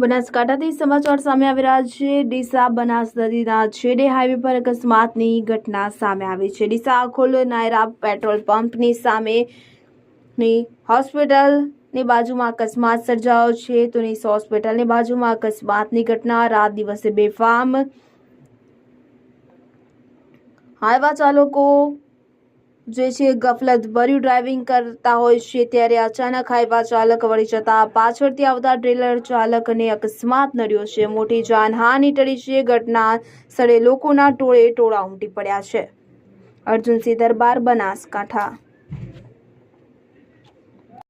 બનાસકાંઠાથી સમાચાર સામે આવી રહ્યા છે. ડીસા બનાસ નદીના છેડે હાઈવે પર અકસ્માતની ઘટના સામે આવી છે. ડીસા અખોલ નાયરા પેટ્રોલ પંપની સામે ની હોસ્પિટલની બાજુમાં અકસ્માત સર્જાયો છે. તો નિસ હોસ્પિટલની બાજુમાં અકસ્માતની ઘટના રાત દિવસે બેફામ. હાઈવા ચાલકો જે છે ગફલત ભર્યું ડ્રાઇવિંગ કરતા હોય છે ત્યારે અચાનક હાઈવા ચાલક વળી જતા પાછળથી આવતા ટ્રેલર ચાલકને અકસ્માત નડ્યો છે. મોટી જાનહાનિ ટળી છે. ઘટના સ્થળે લોકોના ટોળે ટોળા ઉમટી પડ્યા છે. અર્જુનસિંહ દરબાર બનાસકાંઠા.